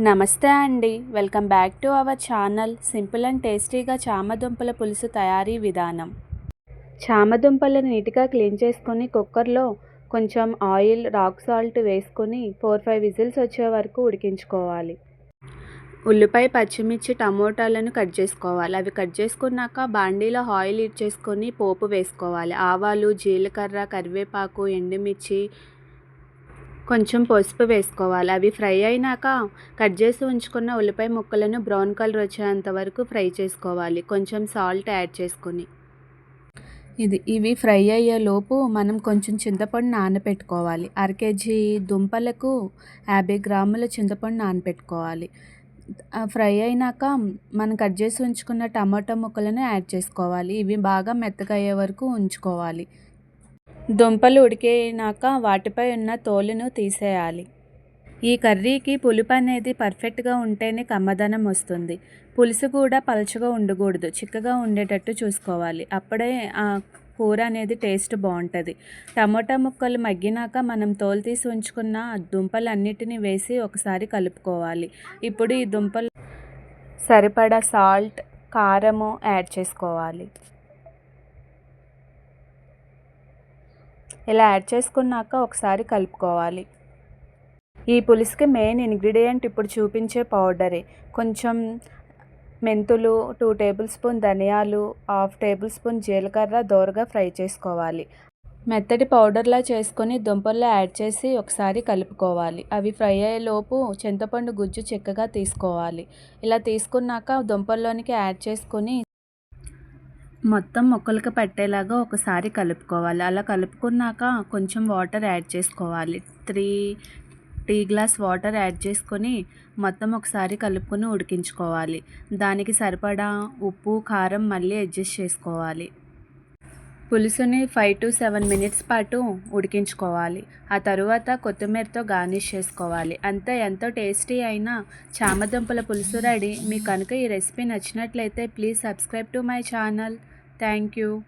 నమస్తే అండి. Welcome back to our channel simple and టేస్టీగా చామదుంపల పులుసు తయారీ విధానం. చామదుంపలను నీట్గా క్లీన్ చేసుకొని కుక్కర్లో కొంచెం ఆయిల్ రాక్ సాల్ట్ వేసుకొని ఫోర్ ఫైవ్ విజిల్స్ వచ్చే వరకు ఉడికించుకోవాలి. ఉల్లిపాయ పచ్చిమిర్చి టమోటాలను కట్ చేసుకోవాలి. అవి కట్ చేసుకున్నాక బాండీలో ఆయిల్ ఇచ్చేసుకొని పోపు వేసుకోవాలి. ఆవాలు జీలకర్ర కరివేపాకు ఎండుమిర్చి కొంచెం పసుపు వేసుకోవాలి. అవి ఫ్రై అయినాక కట్ చేసి ఉంచుకున్న ఉల్లిపాయ ముక్కలను బ్రౌన్ కలర్ వచ్చేంత వరకు ఫ్రై చేసుకోవాలి. కొంచెం సాల్ట్ యాడ్ చేసుకొని. ఇది ఇవి ఫ్రై అయ్యే లోపు మనం కొంచెం చింతపండు నానబెట్టుకోవాలి అరకేజీ దుంపలకు యాభై గ్రాముల చింతపండు నానబెట్టుకోవాలి ఫ్రై అయినాక మనం కట్ చేసి ఉంచుకున్న టమాటా ముక్కలను యాడ్ చేసుకోవాలి. ఇవి బాగా మెత్తగా అయ్యే వరకు ఉంచుకోవాలి. దుంపలు ఉడికేనాక వాటిపై ఉన్న తోలును తీసేయాలి. ఈ కర్రీకి పులుపు అనేది పర్ఫెక్ట్గా ఉంటేనే కమ్మదనం వస్తుంది. పులుసు కూడా పలుచగా ఉండకూడదు చిక్కగా ఉండేటట్టు చూసుకోవాలి. అప్పుడే ఆ కూర అనేది టేస్ట్ బాగుంటుంది. టమోటా ముక్కలు మగ్గినాక మనం తోలు తీసి ఉంచుకున్న దుంపలన్నిటిని వేసి ఒకసారి కలుపుకోవాలి. ఇప్పుడు ఈ దుంపలు సరిపడా సాల్ట్ కారము యాడ్ చేసుకోవాలి. ఇలా యాడ్ చేసుకున్నాక ఒకసారి కలుపుకోవాలి. ఈ పులుసుకి మెయిన్ ఇంగ్రీడియంట్ ఇప్పుడు చూపించే పౌడరే. కొంచెం మెంతులు టూ టేబుల్ స్పూన్ ధనియాలు హాఫ్ టేబుల్ స్పూన్ జీలకర్ర దోరగా ఫ్రై చేసుకోవాలి. మెత్తటి పౌడర్లా చేసుకొని దుంపల్లో యాడ్ చేసి ఒకసారి కలుపుకోవాలి. అవి ఫ్రై అయ్యేలోపు చింతపండు గుజ్జు చిక్కగా తీసుకోవాలి. ఇలా తీసుకున్నాక దుంపల్లోనికి యాడ్ చేసుకొని మొత్తం మొక్కలకి పట్టేలాగా ఒకసారి కలుపుకోవాలి. అలా కలుపుకున్నాక కొంచెం వాటర్ యాడ్ చేసుకోవాలి. Three tea glass water add చేసుకొని మొత్తం ఒకసారి కలుపుకొని ఉడికించుకోవాలి. దానికి సరిపడా ఉప్పు కారం మళ్ళీ అడ్జస్ట్ చేసుకోవాలి. పులుసుని ఫైవ్ టు సెవెన్ మినిట్స్ పాటు ఉడికించుకోవాలి. ఆ తరువాత కొత్తిమీరతో గార్నిష్ చేసుకోవాలి. అంతే ఎంతో టేస్టీ అయిన చామదుంపల పులుసు రెడీ. మీకు కనుక ఈ రెసిపీ నచ్చినట్లయితే please subscribe to my channel. Thank you.